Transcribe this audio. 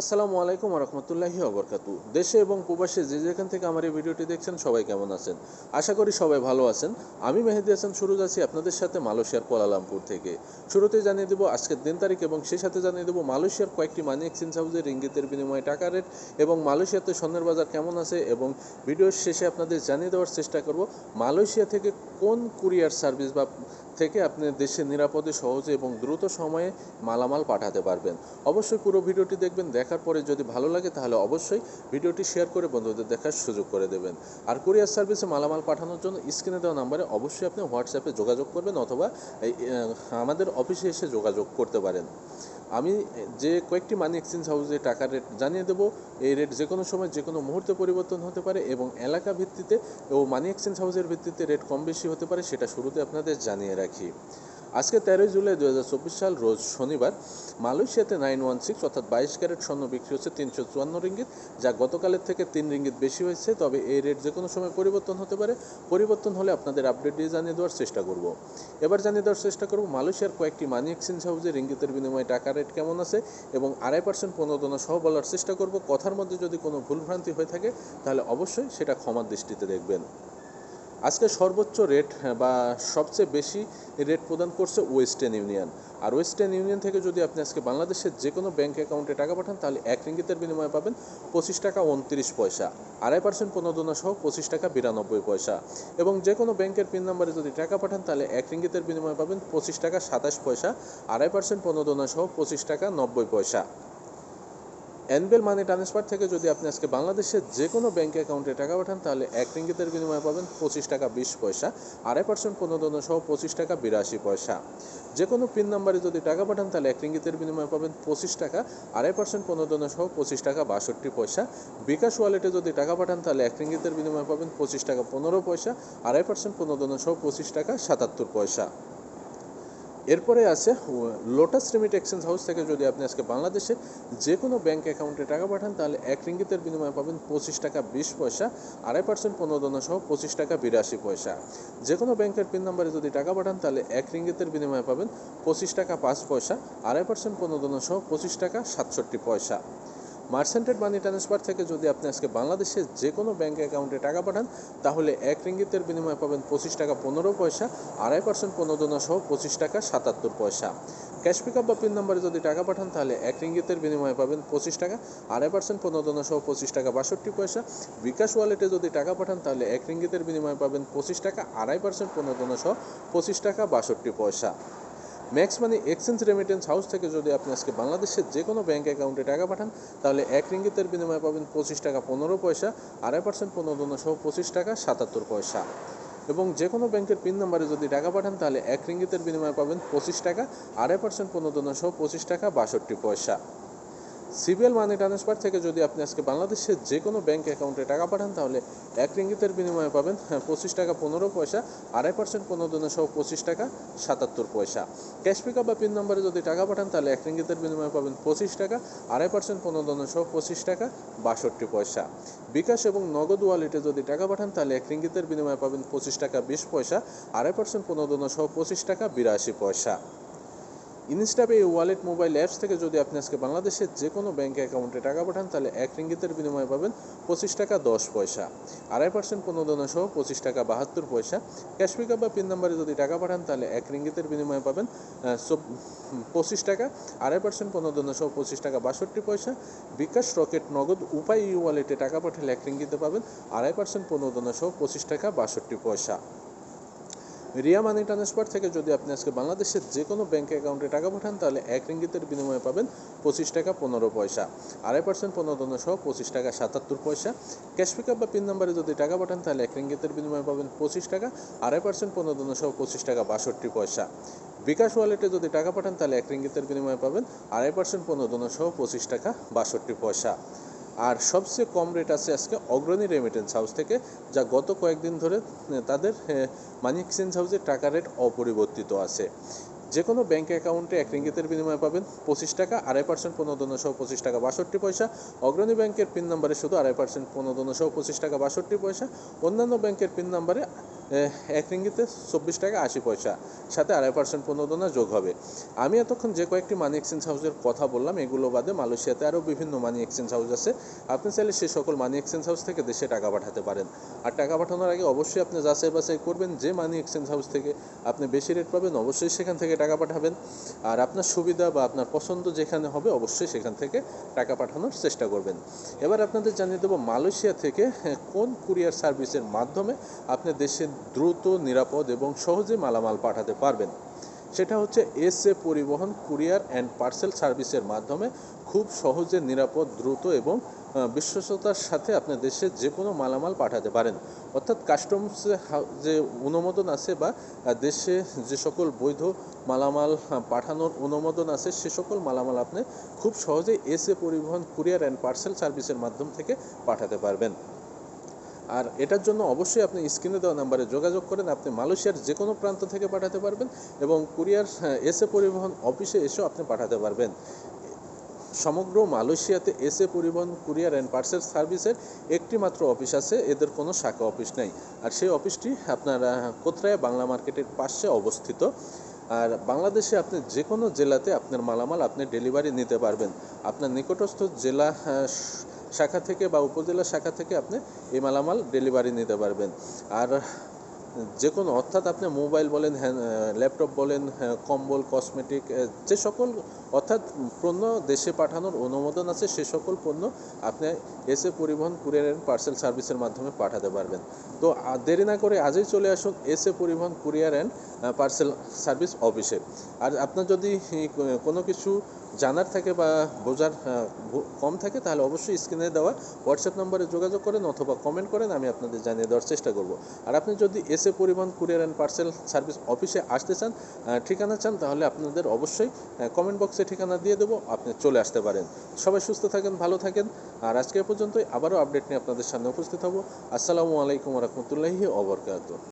আসসালামু আলাইকুম রহমতুল্লাহি অবরকাতু দেশে এবং প্রবাসে যে যেখান থেকে আমার এই ভিডিওটি দেখছেন সবাই কেমন আছেন? আশা করি সবাই ভালো আছেন। আমি মেহেদি হাসান, শুরু আছি আপনাদের সাথে মালয়েশিয়ার কোয়ালালামপুর থেকে। শুরুতে জানিয়ে দেবো, আজকের দিন তারিখ এবং সেই সাথে জানিয়ে দেবো, মালয়েশিয়ার কয়েকটি মানি এক্সচেঞ্জ হাউসের রিঙ্গিতের বিনিময়ে টাকা রেট এবং মালয়েশিয়াতে স্বর্ণের বাজার কেমন আছে এবং ভিডিওর শেষে আপনাদের জানিয়ে দেওয়ার চেষ্টা করব, মালয়েশিয়া থেকে কোন কুরিয়ার সার্ভিস বা থেকে আপনি দেশে নিরাপদে, সহজে এবং দ্রুত সময়ে মালামাল পাঠাতে পারবেন। অবশ্যই পুরো ভিডিওটি দেখবেন, দেখার পরে যদি ভালো লাগে তাহলে অবশ্যই ভিডিওটি শেয়ার করে বন্ধুদের দেখার সুযোগ করে দেবেন। আর কুরিয়ার সার্ভিসে মালামাল পাঠানোর জন্য স্ক্রিনে দেওয়া নাম্বারে অবশ্যই আপনি হোয়াটসঅ্যাপে যোগাযোগ করবেন অথবা আমাদের অফিসে এসে যোগাযোগ করতে পারেন। আমি যে কয়েকটি মানি এক্সচেঞ্জ হাউসে টাকার রেট জানিয়ে দেবো। এই রেট যে কোনো সময় যে কোনো মুহূর্তে পরিবর্তন হতে পারে এবং এলাকা ভিত্তিতে ও মানি এক্সচেঞ্জ হাউসের ভিত্তিতে রেট কম বেশি হতে পারে সেটা শুরুতে আপনাদের জানিয়ে রাখি। আজকে তেরোই জুলাই দু হাজার চব্বিশ সাল, রোজ শনিবার, মালয়েশিয়াতে নাইন ওয়ান সিক্স অর্থাৎ বাইশ ক্যারেট স্বর্ণ বিক্রি হচ্ছে তিনশো চুয়ান্ন রিঙ্গিত, যা গতকালের থেকে তিন রিঙ্গিত বেশি হয়েছে। তবে এই রেট যে কোনো সময় পরিবর্তন হতে পারে। পরিবর্তন হলে আপনাদের আপডেট দিয়ে জানিয়ে দেওয়ার চেষ্টা করব। এবার জানিয়ে দেওয়ার চেষ্টা করব, মালয়েশিয়ার কয়েকটি মানি এক্সচেঞ্জ হাউসে রিঙ্গিতের বিনিময়ে টাকা রেট কেমন আছে এবং আড়াই পার্সেন্ট প্রণোদনা সহ বলার চেষ্টা করব। কথার মধ্যে যদি কোনো ভুলভ্রান্তি হয়ে থাকে, তাহলে অবশ্যই সেটা ক্ষমার দৃষ্টিতে দেখবেন। আজকে সর্বোচ্চ রেট হ্যাঁ, বা সবচেয়ে বেশি রেট প্রদান করছে ওয়েস্টার্ন ইউনিয়ন আর ওয়েস্টার্ন ইউনিয়ন থেকে যদি আপনি আজকে বাংলাদেশের যে কোনো ব্যাঙ্ক অ্যাকাউন্টে টাকা পাঠান তাহলে এক রিঙ্গিতের বিনিময়ে পাবেন পঁচিশ টাকা উনত্রিশ পয়সা আড়াই পার্সেন্ট প্রণোদনা সহ পঁচিশ টাকা বিরানব্বই পয়সা। এবং যে কোনো ব্যাংকের পিন নাম্বারে যদি টাকা পাঠান তাহলে এক রিঙ্গিতের বিনিময়ে পাবেন পঁচিশ টাকা সাতাশ পয়সা আড়াই পার্সেন্ট প্রণোদনা সহ পঁচিশ টাকা নব্বই পয়সা। এনবেল মানি ট্রান্সফার থেকে যদি আপনি আজকে বাংলাদেশের যে কোনো ব্যাঙ্ক অ্যাকাউন্টে টাকা পাঠান, তাহলে এক রিঙ্গিতের বিনিময়ে পাবেন পঁচিশ টাকা বিশ পয়সা, আড়াই পার্সেন্ট প্রণোদনা সহ পঁচিশ টাকা বিরাশি পয়সা। যে কোনো পিন নাম্বারে যদি টাকা পাঠান, তাহলে এক রিঙ্গিতের বিনিময়ে পাবেন পঁচিশ টাকা, আড়াই পার্সেন্ট প্রণোদনা সহ পঁচিশ টাকা বাষট্টি পয়সা। বিকাশ ওয়ালেটে যদি টাকা পাঠান, তাহলে এক রিঙ্গিতের বিনিময়ে পাবেন পঁচিশ টাকা পনেরো পয়সা, আড়াই পার্সেন্ট প্রণোদনা সহ পঁচিশ টাকা সাতাত্তর পয়সা। এরপরে আছে লোটাস রিমিট এক্সচেঞ্জ হাউস থেকে যদি আপনি আজকে বাংলাদেশে যে কোনো ব্যাঙ্ক অ্যাকাউন্টে টাকা পাঠান, তাহলে এক রিঙ্গিতের বিনিময়ে পাবেন পঁচিশ টাকা বিশ পয়সা, আড়াই পার্সেন্ট প্রণোদনা সহ পঁচিশ টাকা বিরাশি পয়সা। যে কোনো ব্যাংকের পিন নাম্বারে যদি টাকা পাঠান, তাহলে এক রিঙ্গিতের বিনিময়ে পাবেন পঁচিশ টাকা পাঁচ পয়সা, আড়াই পার্সেন্ট প্রণোদনা সহ পঁচিশ টাকা সাতষট্টি পয়সা। মার্সেন্টেড মানি ট্রান্সফার থেকে যদি আপনি আজকে বাংলাদেশের যে কোনো ব্যাঙ্ক অ্যাকাউন্টে টাকা পাঠান, তাহলে এক রিঙ্গিতের বিনিময়ে পাবেন পঁচিশ টাকা পনেরো পয়সা, আড়াই পার্সেন্ট প্রণোদনা সহ পঁচিশ টাকা সাতাত্তর পয়সা। ক্যাশ পিকআপ বা পিন নাম্বারে যদি টাকা পাঠান, তাহলে এক রিঙ্গিতের বিনিময়ে পাবেন পঁচিশ টাকা, আড়াই পার্সেন্ট প্রণোদনা সহ পঁচিশ টাকা বাষট্টি পয়সা। বিকাশ ওয়ালেটে যদি টাকা পাঠান, তাহলে এক রিঙ্গিতের বিনিময়ে পাবেন পঁচিশ টাকা, আড়াই পার্সেন্ট প্রণোদনা সহ পঁচিশ টাকা বাষট্টি পয়সা। Max money exchange remittance house থেকে যদি আপনি আজকে বাংলাদেশের যে কোনো ব্যাঙ্ক অ্যাকাউন্টে টাকা পাঠান, তাহলে এক রিঙ্গিতের বিনিময়ে পাবেন পঁচিশ টাকা পনেরো পয়সা, আড়াই পার্সেন্ট প্রণোদনা সহ পঁচিশ টাকা সাতাত্তর পয়সা। এবং যে কোনো ব্যাংকের পিন নাম্বারে যদি টাকা পাঠান, তাহলে এক রিঙ্গিতের বিনিময়ে পাবেন পঁচিশ টাকা, আড়াই পার্সেন্ট প্রণোদনা সহ পঁচিশ টাকা বাষট্টি পয়সা। সিবিএল মানি ট্রান্সফার থেকে যদি আপনি আজকে বাংলাদেশের যে কোনো ব্যাঙ্ক অ্যাকাউন্টে টাকা পাঠান তাহলে এক রিঙ্গিতের বিনিময়ে পাবেন হ্যাঁ, পঁচিশ টাকা পনেরো পয়সা আড়াই পার্সেন্ট প্রণোদনা সহ পঁচিশ টাকা সাতাত্তর পয়সা। ক্যাশ পিকআপ বা পিন নম্বরে যদি টাকা পাঠান তাহলে এক রিঙ্গিতের বিনিময়ে পাবেন পঁচিশ টাকা আড়াই পার্সেন্ট প্রণোদনা সহ পঁচিশ টাকা বাষট্টি পয়সা। বিকাশ এবং নগদ ওয়ালেটে যদি টাকা পাঠান তাহলে এক রিঙ্গিতের বিনিময়ে পাবেন পঁচিশ টাকা বিশ পয়সা আড়াই পার্সেন্ট প্রণোদনা সহ পঁচিশ টাকা বিরাশি পয়সা। ইনস্টাপে এই ওয়ালেট মোবাইল অ্যাপস থেকে যদি আপনি আজকে বাংলাদেশের যে কোনো ব্যাঙ্ক অ্যাকাউন্টে টাকা পাঠান, তাহলে এক রিঙ্গিতের বিনিময়ে পাবেন পঁচিশ টাকা দশ পয়সা। আড়াই পার্সেন্ট প্রণোদনা সহ পঁচিশ টাকা বাহাত্তর পয়সা। ক্যাশ পিকআপ বা পিন নাম্বারে যদি টাকা পাঠান, তাহলে এক রিঙ্গিতের বিনিময়ে পাবেন পঁচিশ টাকা। আড়াই পার্সেন্ট প্রণোদনা সহ পঁচিশ টাকা বাষট্টি পয়সা। বিকাশ রকেট নগদ উপায় ই ওয়ালেটে টাকা পাঠালে এক রিঙ্গিতে পাবেন, আড়াই পার্সেন্ট প্রণোদনা সহ পঁচিশ টাকা বাষট্টি পয়সা। রিয়া মানি ট্রান্সফার থেকে যদি আপনি আজকে বাংলাদেশের যে কোনো ব্যাঙ্ক অ্যাকাউন্টে টাকা পাঠান, তাহলে এক রিঙ্গিতের বিনিময়ে পাবেন পঁচিশ টাকা পনেরো পয়সা। আড়াই পার্সেন্ট পনেরো সহ পঁচিশ টাকা সাতাত্তর পয়সা। ক্যাশ পিকআপ বা পিন নাম্বারে যদি টাকা পাঠান, তাহলে এক রিঙ্গিতের বিনিময়ে পাবেন পঁচিশ টাকা। আড়াই পার্সেন্ট পনেরো সহ পঁচিশ টাকা বাষট্টি পয়সা। বিকাশ ওয়ালেটে যদি টাকা পাঠান, তাহলে এক রিঙ্গিতের বিনিময়ে পাবেন আড়াই পার্সেন্ট পনেরো সহ পঁচিশ টাকা বাষট্টি পয়সা। আর সবচেয়ে কম রেট আছে আজকে অগ্রণী রেমিটেন্স হাউস থেকে, যা গত কয়েকদিন ধরে তাদের মানি এক্সচেঞ্জ হাউসের টাকা রেট অপরিবর্তিত আছে। যে কোনো ব্যাঙ্ক অ্যাকাউন্টে এক রিঙ্গিতের বিনিময়ে পাবেন পঁচিশ টাকা, আড়াই পার্সেন্ট প্রণোদনা সহ পঁচিশ টাকা বাষট্টি পয়সা। অগ্রণী ব্যাংকের পিন নাম্বারে শুধু আড়াই পার্সেন্ট প্রণোদনা সহ পঁচিশ টাকা বাষট্টি পয়সা। অন্যান্য ব্যাংকের পিন নাম্বারে এক রিঙ্গিতে চব্বিশ টাকা আশি পয়সা, সাথে আড়াই পার্সেন্ট প্রণোদনা যোগ হবে। আমি এতক্ষণ যে কয়েকটি মানি এক্সচেঞ্জ হাউসের কথা বললাম, এগুলো বাদে মালয়েশিয়াতে আরও বিভিন্ন মানি এক্সচেঞ্জ হাউস আছে। আপনি চাইলে সে সকল মানি এক্সচেঞ্জ হাউস থেকে দেশে টাকা পাঠাতে পারেন। আর টাকা পাঠানোর আগে অবশ্যই আপনি যাচাই বাছাই করবেন, যে মানি এক্সচেঞ্জ হাউস থেকে আপনি বেশি রেট পাবেন, অবশ্যই সেখান থেকে টাকা পাঠাবেন। আর আপনার সুবিধা বা আপনার পছন্দ যেখানে হবে, অবশ্যই সেখান থেকে টাকা পাঠানোর চেষ্টা করবেন। এবার আপনাদের জানিয়ে দেবো মালয়েশিয়া থেকে কোন কুরিয়ার সার্ভিসের মাধ্যমে আপনি দেশে দ্রুত, নিরাপদ এবং সহজে মালামাল পাঠাতে পারবেন। সেটা হচ্ছে এস এ পরিবহন, কুরিয়ার অ্যান্ড পার্সেল সার্ভিসের মাধ্যমে খুব সহজে, নিরাপদ, দ্রুত এবং বিশ্বস্ততার সাথে আপনি দেশে যে কোনো মালামাল পাঠাতে পারেন। অর্থাৎ কাস্টমস যে অনুমোদন আছে বা দেশে যে সকল বৈধ মালামাল পাঠানোর অনুমোদন আছে, সে সকল মালামাল আপনি খুব সহজেই এস এ পরিবহন, কুরিয়ার অ্যান্ড পার্সেল সার্ভিসের মাধ্যম থেকে পাঠাতে পারবেন। আর এটার জন্য অবশ্যই আপনি স্ক্রিনে দেওয়া নাম্বারে যোগাযোগ করেন, আপনি মালয়েশিয়ার যে কোনো প্রান্ত থেকে পাঠাতে পারবেন এবং কুরিয়ার এসে পরিবহন অফিসে এসেও আপনি পাঠাতে পারবেন। সমগ্র মালয়েশিয়াতে এসে পরিবহন, কুরিয়ার অ্যান্ড পার্সেল সার্ভিসের একটি মাত্র অফিস আছে, এদের কোনো শাখা অফিস নেই। আর সেই অফিসটি আপনার কোতরায় বাংলা মার্কেটের পাশে অবস্থিত। আর বাংলাদেশে আপনি যে কোনো জেলাতে আপনার মালামাল আপনি ডেলিভারি নিতে পারবেন। আপনার নিকটস্থ জেলা শ- শাখা থেকে বা উপজেলা শাখা থেকে আপনি এই মালামাল ডেলিভারি নিতে পারবেন। আর যে কোনো অর্থাৎ আপনি মোবাইল বলেন হ্যান ল্যাপটপ বলেন হ্যাঁ, কম্বল কসমেটিক যে সকল অর্থাৎ পণ্য দেশে পাঠানোর অনুমোদন আছে, সে সকল পণ্য আপনি এসে পরিবহন কুরিয়ার পার্সেল সার্ভিসের মাধ্যমে পাঠাতে পারবেন। তো দেরি না করে আজই চলে আসুন, এসে পরিবহন কুরিয়ার অ্যান্ড পার্সেল সার্ভিস অফিসে আর আপনার যদি কোনো কিছু জানার থাকে বা বোঝার কম থাকে, তাহলে অবশ্যই স্ক্রিনে দেওয়া হোয়াটসঅ্যাপ নম্বরে যোগাযোগ করেন অথবা কমেন্ট করেন, আমি আপনাদের জানিয়ে দেওয়ার চেষ্টা করব। আর আপনি যদি এসে পরিবহন কুরিয়ার অ্যান্ড পার্সেল সার্ভিস অফিসে আসতে চান ঠিকানা চান, তাহলে আপনাদের অবশ্যই কমেন্ট বক্সে ঠিকানা দিয়ে দেবো, আপনি চলে আসতে পারেন। সবাই সুস্থ থাকেন, ভালো থাকেন। আর আজকে পর্যন্তই, আবারও আপডেট নিয়ে আপনাদের সামনে উপস্থিত হব। আসসালামু আলাইকুম রহমতুল্লাহি অবরকাত